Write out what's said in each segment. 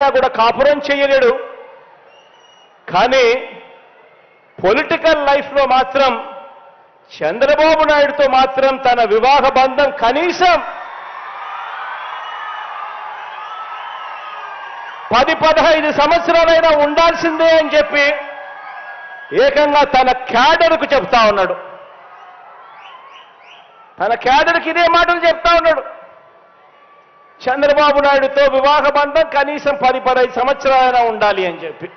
కూడా కాపురం చేయలేడు. కానీ పొలిటికల్ లైఫ్లో మాత్రం చంద్రబాబు నాయుడుతో మాత్రం తన వివాహ బంధం కనీసం పది పదహైదు సంవత్సరాలైనా ఉండాల్సిందే అని చెప్పి ఏకంగా తన క్యాడర్కు చెప్తా ఉన్నాడు. తన క్యాడర్కి ఇదే మాటలు చెప్తా ఉన్నాడు. చంద్రబాబు నాయుడుతో వివాహ బంధం కనీసం పది పదహైదు సంవత్సరాలైనా ఉండాలి అని చెప్పి.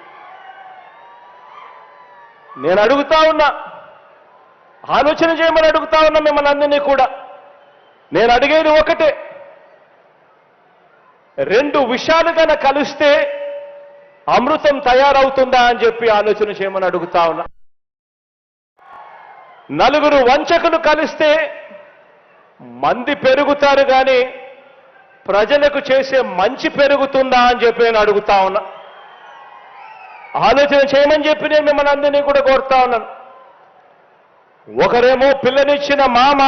నేను అడుగుతా ఉన్నా. ఆలోచన చేయమని అడుగుతా ఉన్నా మిమ్మల్ని అందరినీ కూడా. నేను అడిగేది ఒకటే. రెండు విషయాలు కనుక కలిస్తే అమృతం తయారవుతుందా అని చెప్పి ఆలోచన చేయమని అడుగుతా ఉన్నా. నలుగురు వంచకులు కలిస్తే మంది పెరుగుతారు కానీ ప్రజలకు చేసే మంచి పెరుగుతుందా అని చెప్పి నేను అడుగుతా ఉన్నా. ఆలోచన చేయమని చెప్పి నేను మిమ్మల్ని అందరినీ కూడా కోరుతా ఉన్నాను. ఒకరేమో పిల్లనిచ్చిన మామ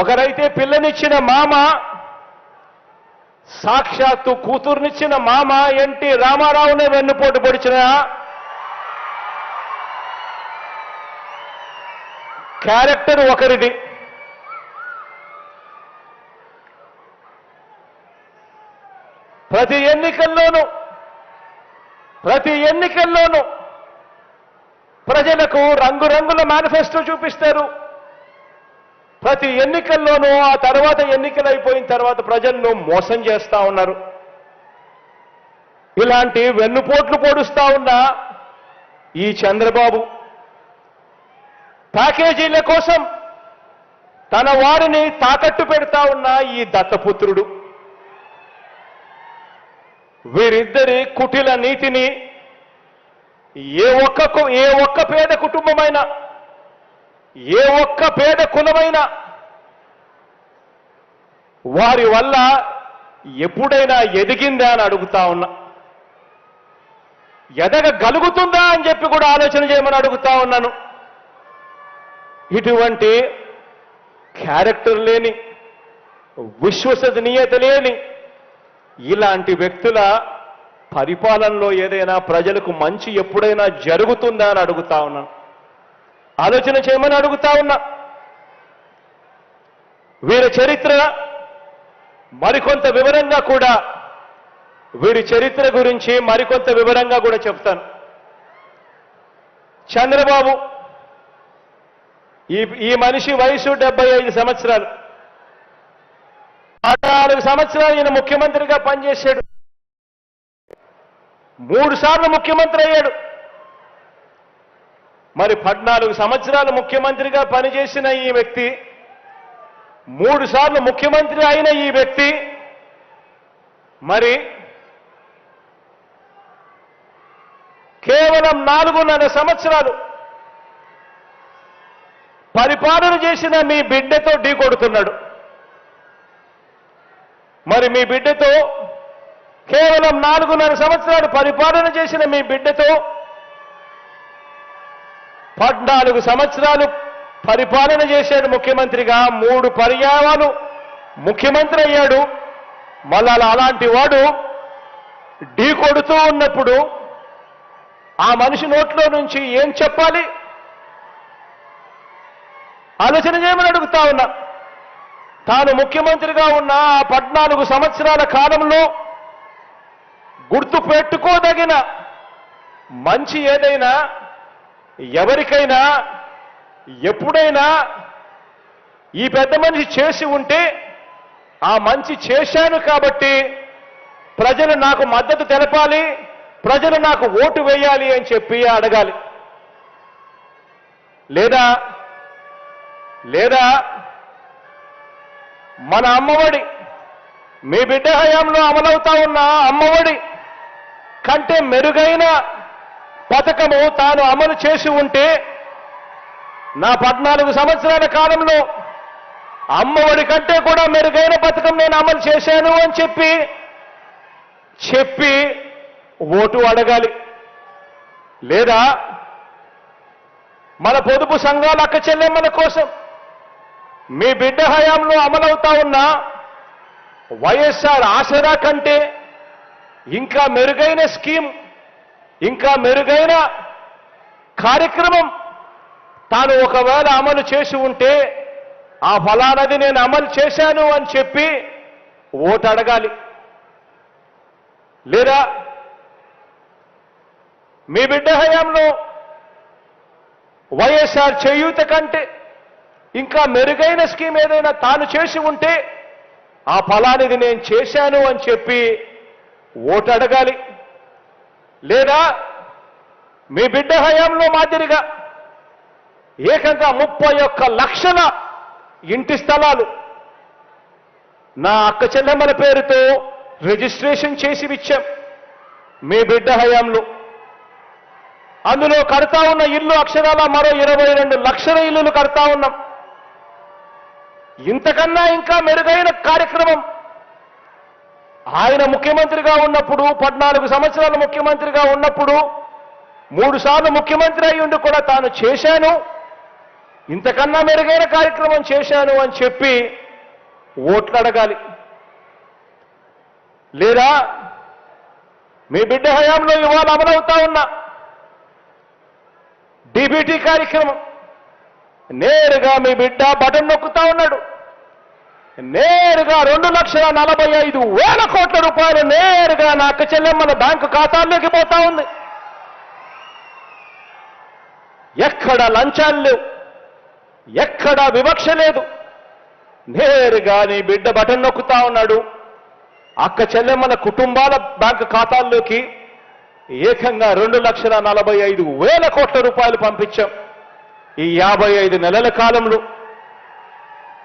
ఒకరైతే పిల్లనిచ్చిన మామ సాక్షాత్తు కూతుర్నిచ్చిన మామ ఎన్టీ రామారావునే వెన్నుపోటు పొడిచిన క్యారెక్టర్ ఒకరిది. ప్రతి ఎన్నికల్లోనూ ప్రతి ఎన్నికల్లోనూ ప్రజలకు రంగురంగుల మేనిఫెస్టో చూపిస్తారు. ప్రతి ఎన్నికల్లోనూ ఆ తర్వాత ఎన్నికలు అయిపోయిన తర్వాత ప్రజలను మోసం చేస్తా ఉన్నారు. ఇలాంటి వెన్నుపోట్లు పొడుస్తా ఉన్న ఈ చంద్రబాబు ప్యాకేజీల కోసం తన వారిని తాకట్టు పెడతా ఉన్న ఈ దత్తపుత్రుడు. వీరిద్దరి కుటిల నీతిని ఏ ఒక్క కు- ఏ ఒక్క పేద కుటుంబమైనా ఏ ఒక్క పేద కులమైనా వారి వల్ల ఎప్పుడైనా ఎదిగిందా అని అడుగుతా ఉన్నా. ఎదగలుగుతుందా అని చెప్పి కూడా ఆలోచన చేయమని అడుగుతా ఉన్నాను. ఇటువంటి క్యారెక్టర్ లేని విశ్వసనీయత లేని ఇలాంటి వ్యక్తుల పరిపాలనలో ఏదైనా ప్రజలకు మంచి ఎప్పుడైనా జరుగుతుందా అని అడుగుతా ఉన్నాను ఆలోచన చేయమని అడుగుతా ఉన్నా. వీరి చరిత్ర మరికొంత వివరంగా కూడా వీరి చరిత్ర గురించి మరికొంత వివరంగా కూడా చెప్తాను. చంద్రబాబు ఈ ఈ మనిషి వయసు డెబ్బై ఐదు సంవత్సరాలు. పద్నాలుగు సంవత్సరాలు ఈయన ముఖ్యమంత్రిగా పనిచేశాడు. మూడు సార్లు ముఖ్యమంత్రి అయ్యాడు. మరి పద్నాలుగు సంవత్సరాలు ముఖ్యమంత్రిగా పనిచేసిన ఈ వ్యక్తి మూడు సార్లు ముఖ్యమంత్రి అయిన ఈ వ్యక్తి మరి కేవలం నాలుగున్నర సంవత్సరాలు పరిపాలన చేసిన మీ బిడ్డతో ఢీ కొడుతున్నాడు. మరి మీ బిడ్డతో కేవలం నాలుగున్నర సంవత్సరాలు పరిపాలన చేసిన మీ బిడ్డతో పద్నాలుగు సంవత్సరాలు పరిపాలన చేశాడు ముఖ్యమంత్రిగా మూడు పర్యాయాలు ముఖ్యమంత్రి అయ్యాడు. మళ్ళా అలాంటి వాడు ఢీ కొడుతూ ఉన్నప్పుడు ఆ మనిషి నోట్లో నుంచి ఏం చెప్పాలి? ఆలోచన చేయమని అడుగుతా ఉన్నా. తాను ముఖ్యమంత్రిగా ఉన్న ఆ పద్నాలుగు సంవత్సరాల కాలంలో గుర్తు పెట్టుకోదగిన మంచి ఏదైనా ఎవరికైనా ఎప్పుడైనా ఈ పెద్ద మనిషి చేసి ఉంటే ఆ మంచి చేశాను కాబట్టి ప్రజలు నాకు మద్దతు తెలపాలి ప్రజలు నాకు ఓటు వేయాలి అని చెప్పి అడగాలి. లేదా లేదా మన అమ్మఒడి. మీ బిడ్డ హయాంలో అమలవుతా ఉన్న అమ్మఒడి కంటే మెరుగైన పథకము తాను అమలు చేసి ఉంటే నా పద్నాలుగు సంవత్సరాల కాలంలో అమ్మఒడి కంటే కూడా మెరుగైన పథకం నేను అమలు చేశాను అని చెప్పి చెప్పి ఓటు అడగాలి. లేదా మన పొదుపు సంఘాల అక్క చెల్లెమ్మల కోసం మీ బిడ్డ హయాంలో అమలవుతా ఉన్న వైఎస్ఆర్ ఆసరా కంటే ఇంకా మెరుగైన స్కీమ్ ఇంకా మెరుగైన కార్యక్రమం తాను ఒకవేళ అమలు చేసి ఉంటే ఆ ఫలానది నేను అమలు చేశాను అని చెప్పి ఓటు అడగాలి. లేదా మీ బిడ్డ హయాంలో వైఎస్ఆర్ చేయూత కంటే ఇంకా మెరుగైన స్కీమ్ ఏదైనా తాను చేసి ఉంటే ఆ ఫలానిది నేను చేశాను అని చెప్పి ఓటు అడగాలి. లేదా మీ బిడ్డ హయాంలో మాదిరిగా ఏకంగా ముప్పై ఒక్క లక్షల ఇంటి స్థలాలు నా అక్క చెల్లెమ్మల పేరుతో రిజిస్ట్రేషన్ చేసి ఇచ్చాం మీ బిడ్డ హయాంలో. అందులో కడతా ఉన్న ఇల్లు అక్షరాల మరో ఇరవై రెండు లక్షల ఇల్లులు కడతా ఉన్నాం. ఇంతకన్నా ఇంకా మెరుగైన కార్యక్రమం. ఆయన ముఖ్యమంత్రిగా ఉన్నప్పుడు పద్నాలుగు సంవత్సరాలు ముఖ్యమంత్రిగా ఉన్నప్పుడు మూడు సార్లు ముఖ్యమంత్రి అయి కూడా తాను చేశాను. ఇంతకన్నా మెరుగైన కార్యక్రమం చేశాను అని చెప్పి ఓట్లు అడగాలి. లేదా మీ బిడ్డ హయాంలో ఇవాళ అమలవుతా ఉన్నా డీబీటీ కార్యక్రమం నేరుగా మీ బిడ్డ బటన్ నొక్కుతా ఉన్నాడు. నేరుగా రెండు లక్షల నలభై ఐదు వేల కోట్ల రూపాయలు నేరుగా నా అక్క చెల్లెమ్మల బ్యాంకు ఖాతాల్లోకి పోతా ఉంది. ఎక్కడ లంచాలు లేవు? ఎక్కడ వివక్ష లేదు? నేరుగా నీ బిడ్డ బటన్ నొక్కుతా ఉన్నాడు. అక్క చెల్లెమ్మల కుటుంబాల బ్యాంకు ఖాతాల్లోకి ఏకంగా రెండు లక్షల నలభై ఐదు వేల కోట్ల రూపాయలు పంపించాం. ఈ యాభై ఐదు నెలల కాలంలో